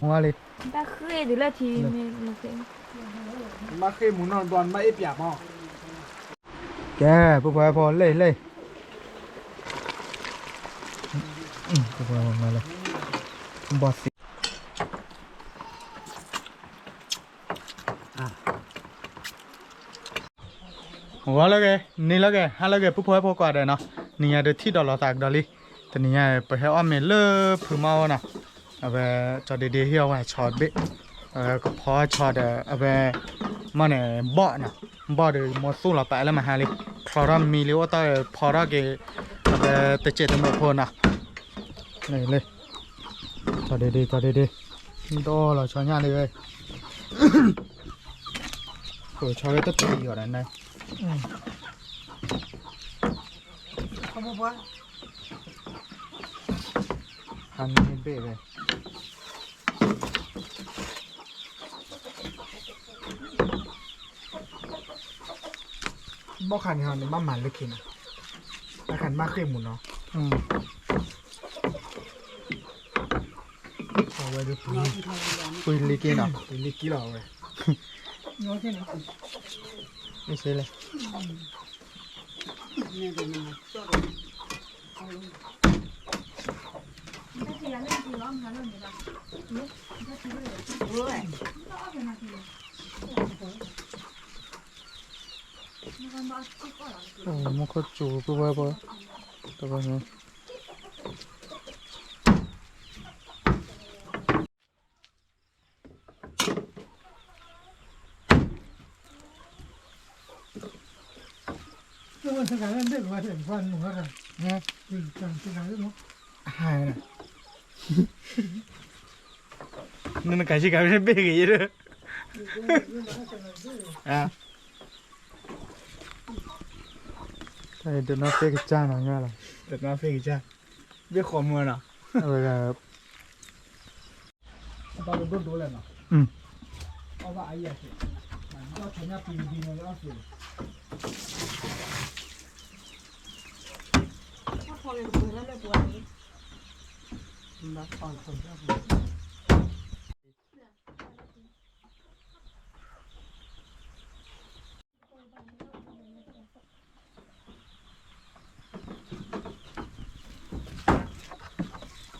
Mongalik. Ba khơi de la ti me ma khơi. Ma khơi mu non don ma ep ya ma. Ke bu ba pho le le. Bu ba ma le. Bo si. Wa lo ke, ni lo ke, ha lo ke bu pho pho kwa de no. Ni ya de thi do lo tak do li. Tani ya pe he om me le phu mau na. เอาไปจอดดีๆเหี้ยวว่าชอตเบะเออก็พอชอตเอาไปมาเนี่ยบ่อนะบ่อเดี๋ยวมอสู้เราไปแล้วมาฮาเลยคลอร์มมีเลี้ยวต่อพอรักเกอเอาไปตะเจ็ดตะโมโพนะนี่เลยจอดดีๆจอดดีๆโตเราชอตยานเลยเลยโอ้ชอตเลยตั้งตีอยู่นั่นนะเข้าบอกว่า ทำให้เป๊เลยบ่ขันเขาเนบ้าหมันเลยกินแต่ขันมากเข้มหมุนเนาะอืมเอาไว้ดูปุ๋ยปุ๋ยลิกิเนาะปุ๋ยลิกิเราเว้ยไม่ใช่เลย 어, 엄마가 쭉 그거 해봐. 잠깐만. 저거 생각하는데, 그거 생각하는 거라. 네? 그, 저, 저, 저, 뭐. 아, ನನ್ನ ಕಸಿ ಕವಿಷನ್ ಬೇಗ ಇರು เดี๋ยวน้าเฟกจ้าหน่อยง่ายหรอเดี๋ยวน้าเฟกจ้าเบี้ยขอมือหน่ะเออครับตอนนต้นดูเลยนาะอืมเอาว่าไอ้เสิมันก็ชนะปีดีนะแล้วสิถ้าพอเป็นตัวแล้วเลยตัวนี้ Bunlar Antalya.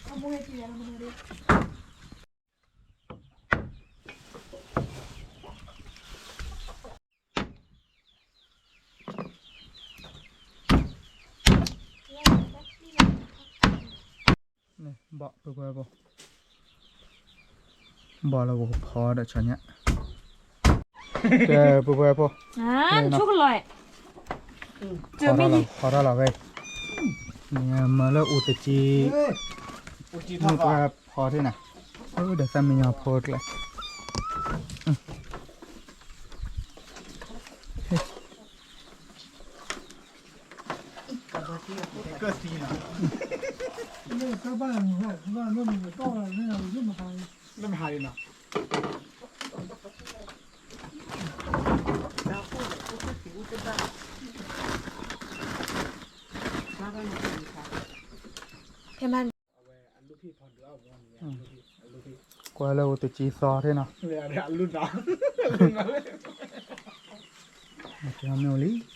Vamos retirar a maioria. นี่เบาตัวมันเลยนี่บ่ไปไปบ่บ่แล้วบ่พอเด้อชะเนี่ยแกไปไปบ่อ่าชุกเลยเจอไม่ดีพอแล้วล่ะเว้ยเนี่ยมาแล้วอุตจีอุตจีทาก็กาพอที่ไหนเออเดี๋ยวแซมมียาโพดเลย man quá lâu từ chỉ xò thế nào để ăn luôn đó ăn luôn đó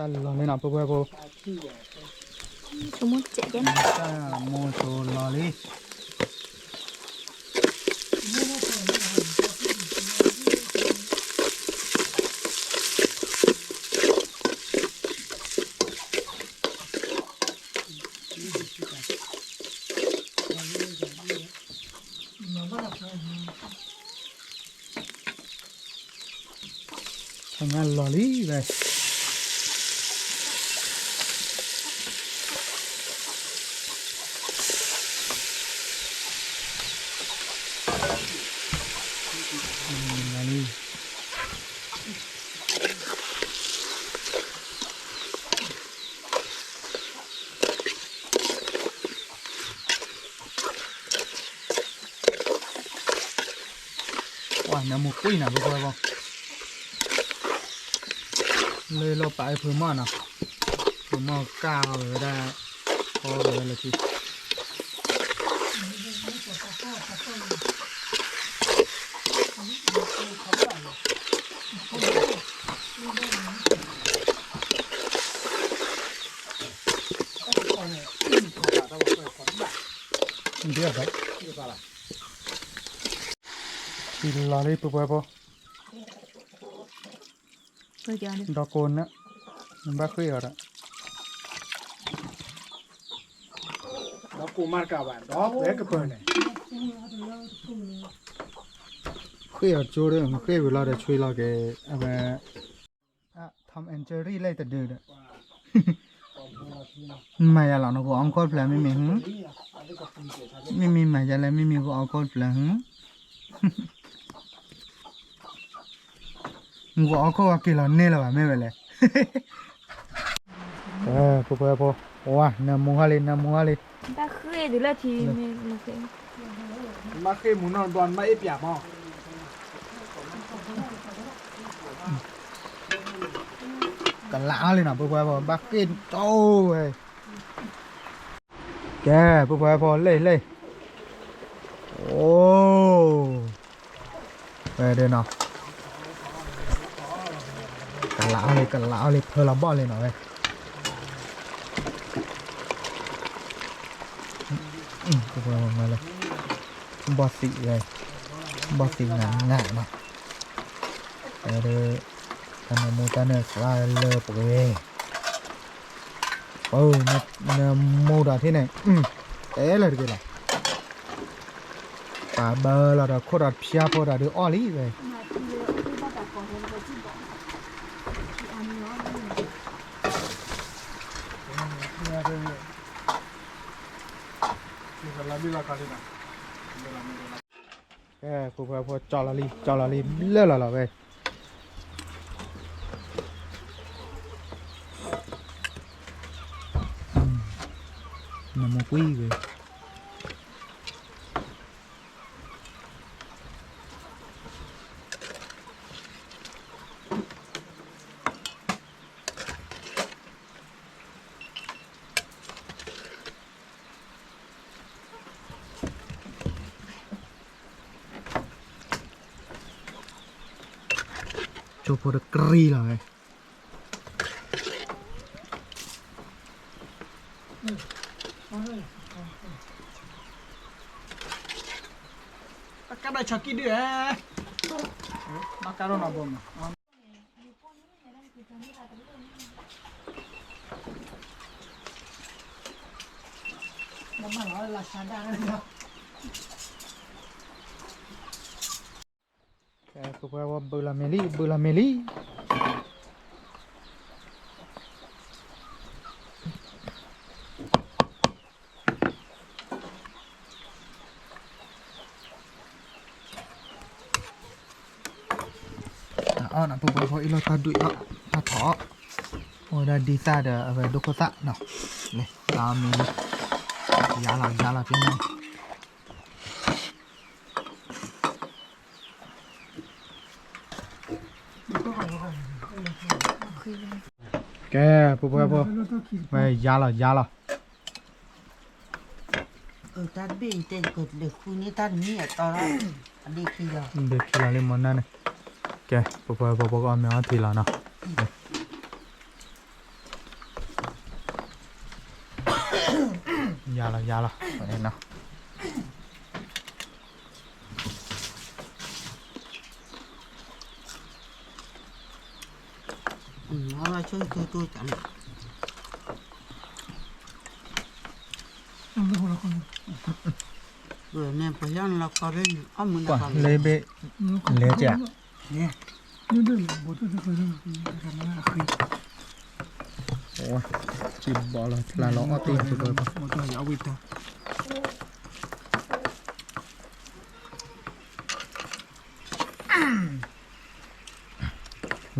Salla mena po po. Sumut cek jen. Ta mo to lali. Thằng ăn lò lý về ปุ้ยนะปุ๊บปุ๊บปุ๊บเลยเราไปเพิ่มมานะเพิ่มมาก้าวเลยได้พอเลยละที Dia apa? Thì lò đi bụi bụi bụi เพื่อเดี๋ยวนี้ Đó cồn á Mình bác khuya rồi đó Đó cụ mặt cả bạn đó bé cái bờ này Khuya ở chỗ đấy Khuya vừa lo để chui lo cái À bà À Tom and Jerry lấy từ đường đó Mày à là nó có ông con plà mimi hử Mimi mày ra lại mimi có ông con plà hử gõ có kỳ lò nê là bà mê vậy lẹ. Ờ phụ phụ phụ ủa nè mua hoa lên nè mua hoa lên. Ta khơi được là thì dạ. mình mà khơi muốn nó đoàn mà ít bẻ mò. Cần lạ lên nào phụ phụ phụ bác kia trâu về kìa phụ phụ phụ lên ô về đây nào. กันละเอาเลยกันละเอเลยเพลาบอเลยหน่อยอืมกูมาเลยบอสสีเลยบอสสีหนังหนาเนาะเออเด้อกันมูตาเนอร์คลาเลอปกเวโอ้นนมูดาที่ไหนอืมเอ๋เลยกันละปาเบอร์เราเราโคตรพิชาโคตรเดูออลี่เลย Calali, calali, lelala be. Nằm một quý về. udah keri lah eh. guys Kada chaki dia. Eh. Makaron abon. Mama lah lah sadar. lah. aku bawa bola meli, bola meli. Oh, nak bawa bawa ilo tadu ya, tak tak. ada dah di ada apa kotak, nah, no. Nih, kami jalan jalan pinang. แกปุ๊บปุ๊ปุ๊บไปยาหรยาหรเออตาดเบนเต็นกดเลยคุณนี่ตัเนี่ยตอนเด็กขี้ละเด็กขี้ละเลยมันนั่นเลยแกปุ๊บปุ๊ปุ๊บก็เอาเมาทีละนะยาละยาละไปเนะ อืมเอามาช่วยช่วยช่วยกัน 那么好了，好了， เออเนี่ยพยานเราก็เล่นอ้อมมือ กว่า เรา เลยเบ 嗯， เลเจ้ะ เนี่ย 那这我这是很什么黑， โอ้ยจิบบอลเลยลาล้อตีนไปเลยปะ 我这也味道。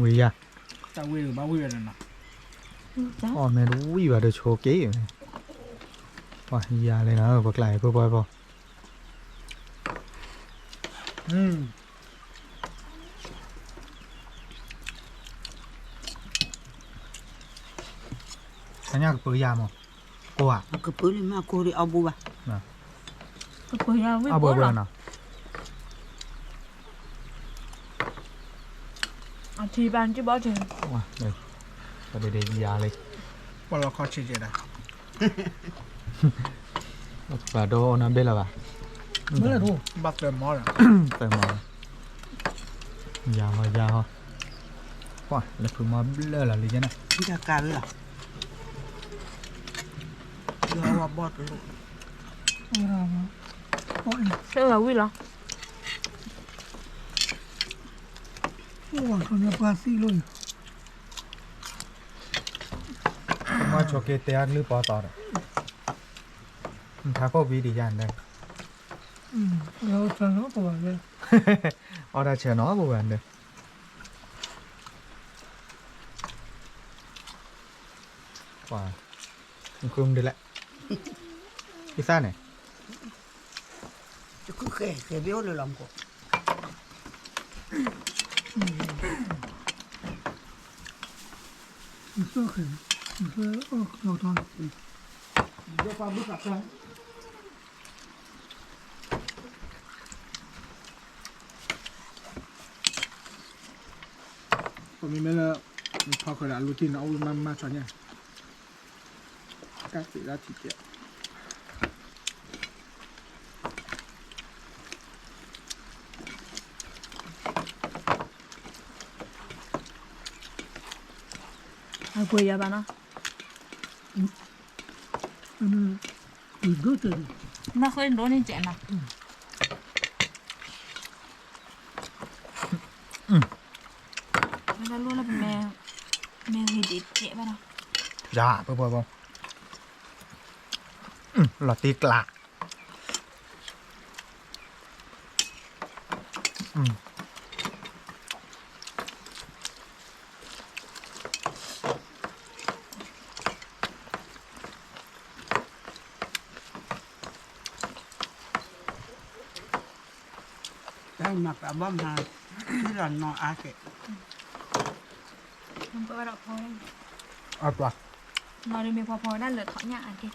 วิยะ 在位置把位置呢？ อ๋อแม่รู้วิว่าเดโชเก๋อยู่เนี่ยว่ายาเลยนะ Chào mẹ đuối vào được chỗ ký rồi Ôi già lên vật lại bơ bơ bơ Ừm Sanya ke pergi amo. Ko ah. Ke pergi ma ko ri abu ba. Nah. Ke pergi abu. ban chứ bỏ trời Wow, đây. Và đây đây già lên. บอลคอชิเจดะ Và đồ nó biết là bà. Mới là đủ. บักเดอร์มอลอะ Tại mà. Già mà già ho. Wow, là phụ mà lơ là lý do này. พิธาการเลยเหรอเดี๋ยวเอาว่าบอดไปลูก Sợ là vui lắm વાંકોને પાસી લોય માં છોકે તૈયાર લી પાતાર ઠાકો B D જાન દે ઓર ચનો બોવાને ઓર ચનો બોવાને વા કુમ દી લા કિસા ને કુકે કે બેઓ લો લામકો 무슨 그 무슨 어 너도 안 이거 밥을 갖다 còn mình là họ khởi đã luôn tin ông mang ma cho nha các vị ra thịt tiện 보여 봐나. 음. 이거들. 나 거의 노는 제나. 음. 나 luôn là mẹ mẹ người đi trẻ bà nào. Dạ, bơ bơ bơ. Ừ, là tiếc lạc. Ừ. แม่แม่คือดิเจ๋ป่ะนะจ้าเพื่อเพื่อเพื่ออืมหลอดตีกลากอืมได้หนักอะบ้ามาที่เรานอนอาเกะ มันก็เราพอ เอาตัว นอนได้มีพอพอนั่นเหลือถอนยาอันที่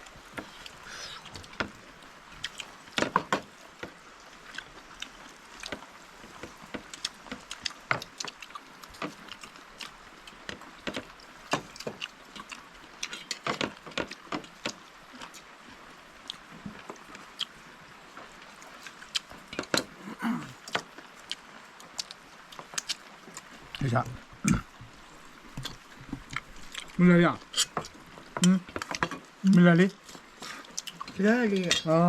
ไม่ใช่ มีอะไรอะอืมมีอะไรลิเลือดเลยอ๋อ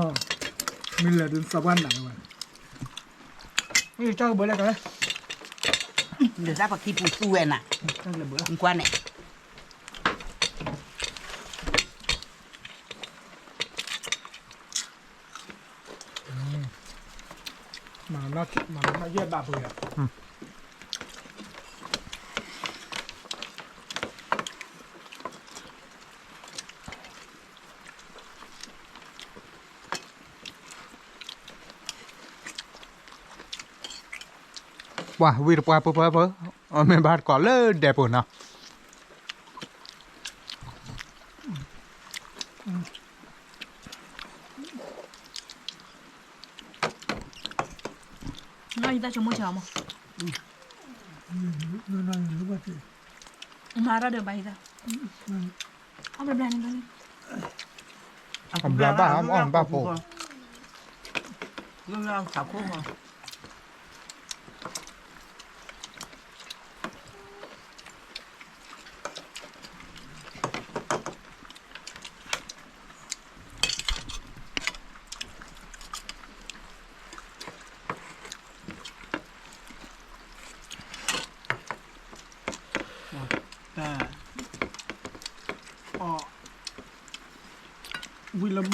มีอะไรดินสะบันหนังไว้ไม่เจ้าเบื่อแล้วกันเลยเดี๋ยวซาปักที่ปูสู้เองน่ะเจ้าเบื่อมึงกวนเนี่ยมาหน้ามาหน้าเยี่ยบาเบื่อ ว่าวีรปว่าเปเปเปเอาเมนบาดก่อนเลยเดปุ่นเนาะ 那你在什么桥吗？那那有个这，马上就白的。嗯，เอาไปแบรนด์กัน ผมบลาบ้าอ้อม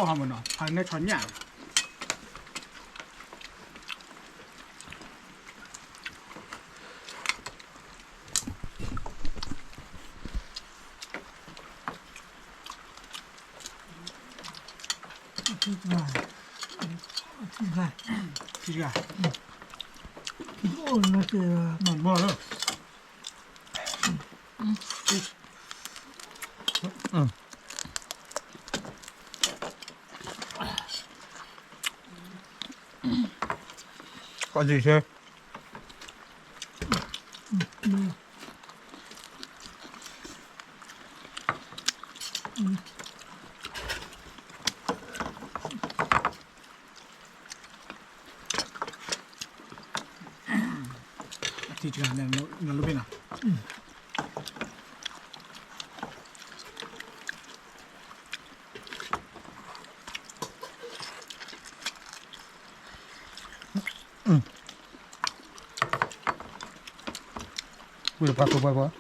不好呢？还，它穿该嗯染了。哎，你看，皮啊，哦，那是，了。 아주 이. ఇప్పుడు పక్క బాబా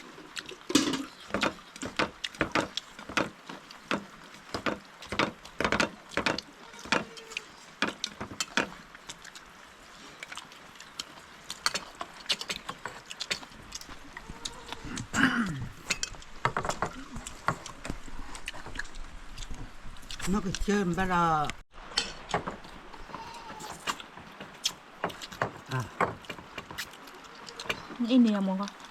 Nó cái. Ini yang mau.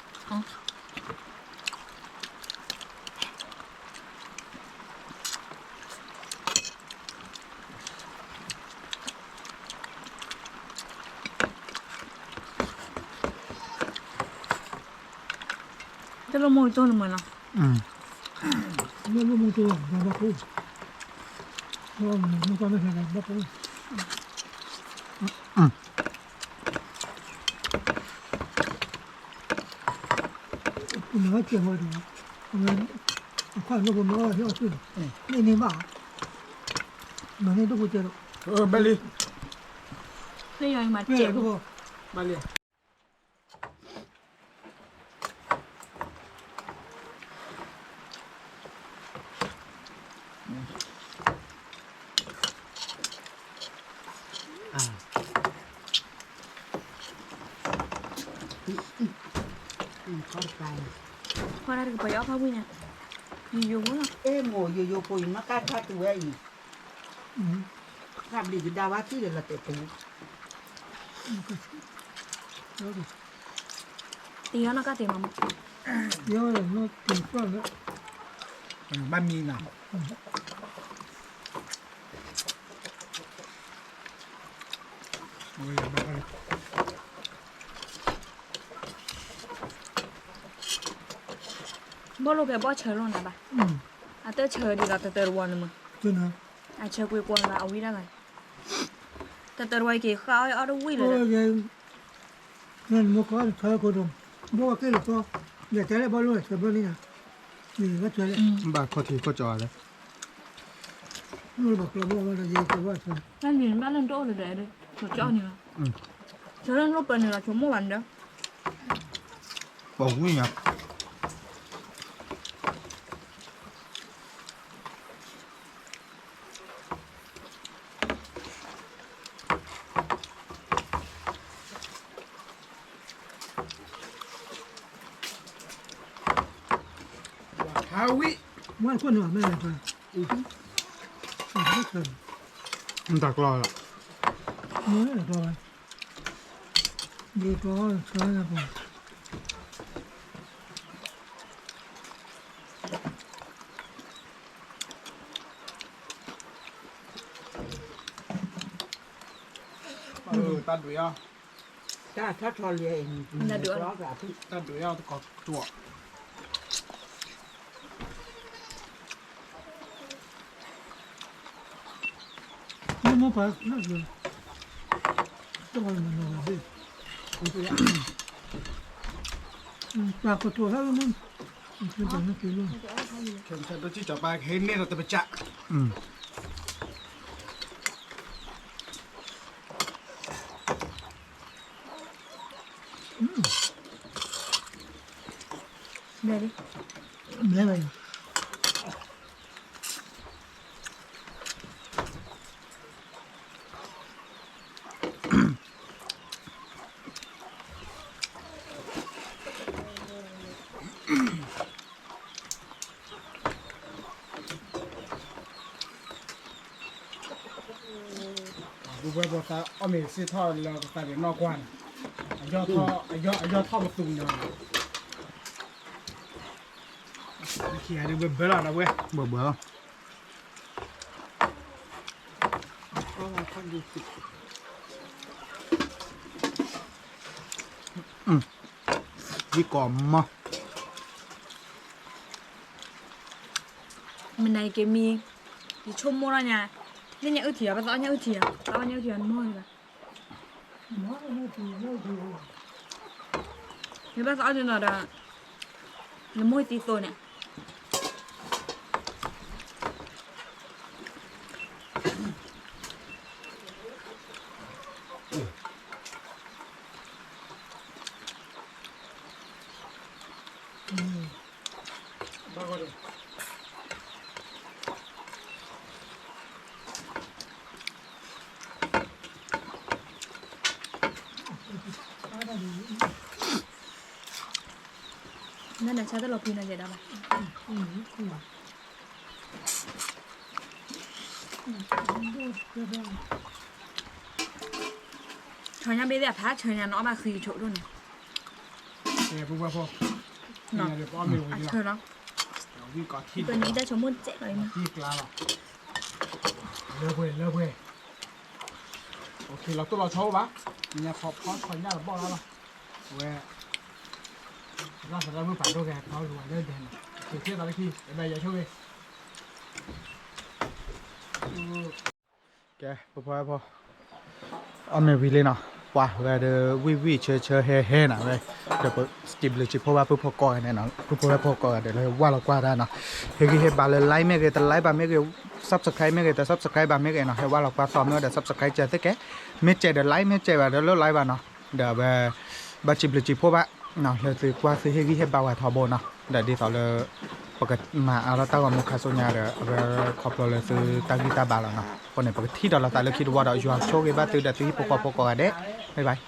这个梦做什么了嗯。那那么多那么贵我我管那些人不嗯。 맞지 말이야. 오늘 과거 보면 해왔어. 네네 봐. 너네도 보자로. 어 빨리. 그 여행 맞지? 그거 빨리. Corpal. parar para allá, para buena. Y yo, bueno. Emo, yo, yo, pues, más carta tu ahí. Rabli, yo daba aquí de la tetu. Y yo no cate, mamá. Yo no te puedo. Mami, no. 我也没。 บ้านมีน่ะโอ้ยอย่ามาเลย บ่รู้แกบ่เชิญลงนะบ่ะ 嗯， อ่ะเตอเชิญดีละเตอเตอรวนมึง 真的， อ่ะเชิญกุยกวนละเอาวิ่งได้ไงแต่เตอรวยกี่ข้าวเอาได้วิ่งเลย 我也，那你们搞的菜可中，我给了说，也在那包路什么的呢？你个出来， บาดข้อทีข้อจอเลย 我把胳膊我这也给我出来， นั่นยืนบ้านเล่นโต๊ะเลยเด้อถูกเจ้านี่ละเชิญเล่นรถเป็นนี่ละชั่วโมงวันเด้อ บอกวิ่งอ่ะ ฮาวิ我คนหน่อยไม่ได้ค่ะอือไม่เคยมันตักรอละไม่ได้ตัวดีก็ก็นะผมเออตัดด้วยอะถ้าถ้าทอเลียเองร้องแบบพี่ตัดด้วยอะก็ตัว Comment pas Là, je... Comment le manoriser Par นแากนั่นคือลูกเข็มฉันตัวที่จับปลาเห็นเนี่ยเราจะไปจับอืมเดี๋ยวดิเดี๋ยวไป này sẽ thọ là tại vì nó quan. Do thọ do do thọ một tùng rồi kia đi bơm bơm nào đâu quên. Bơm bơm đi cỏ mà. Mình này cái mi thì chôm mua ra nhà. Nên nhà ưu thiệp, bà rõ nhà ưu thìa. Rõ nhà ưu thiệp ăn mua rồi 你把啥子拿的？你摸地锁呢？嗯，大。ันนะชาตลอพีนันเดาไปชอยังไม่ได้พักชอยังน้อมาคือโชด้วยเนี่ยเออปุ๊บปั๊บพ่อเดี๋ยวพ่อไม่รู้อีกแล้วเธอเนาะตัวนี้ได้ชมมุ่นเจ๊เลยนะที่กล้าหรอเลิกเว้ยเลิกเว้ยโอเคเราต้องรอเช้าปะเนี่ยพอพ่อชอยเนี่ยเราบอกแล้วหรอเว้ย nó sẽ ra mới phải đâu gạt nó rồi đây để bây giờ đi chơi chơi hè hè nào đây để bố skip lên chỉ phô ba phô này nó phô ba phô để nó qua là qua ra nó thì khi bà lên like mấy cái tên like bà mấy cái subscribe mấy cái tên subscribe bà mấy cái nó hay qua là qua xong nữa để subscribe chơi tới cái mấy chơi để like mấy chơi và để lướt like bà nó để về bà chụp lịch ชเชเฮเฮนะเว้ยเดี๋ยวสติบเลยจิพอว่าปุ๊บพอกอยเนี่ยเนาะปุ๊บพอพอกอยเดี๋ยวเลยว่าเรากว่าได้เนาะเฮกิเฮบาเลยไลค์เมกแต่ไลค์บาเมก subscribe เมกแต่ subscribe บาเมกเนาะเฮว่าเรากว่าซ้อมเนาะเดี๋ยว subscribe เจอตึกแกเมเจเดี๋ยวไลค์เมเจว่าเดี๋ยวไลค์บาเนาะเดี๋ยวแบบบาจิบเลยจิพอว่าเนาะเลยตึกว่าซื้อเฮกิเฮบาว่าทอโบเนาะเดี๋ยวดีต่อเลย ปกติมาอาราตากับมุคาโซญาเดอเวคอปโลเลซตากิตาบาลานะคนเนี่ยปกติที่ดอลลาร์ตาเลคิดว่าดอยูอาโชเกบาตือดะตีปกปกกะเดบ๊ายบาย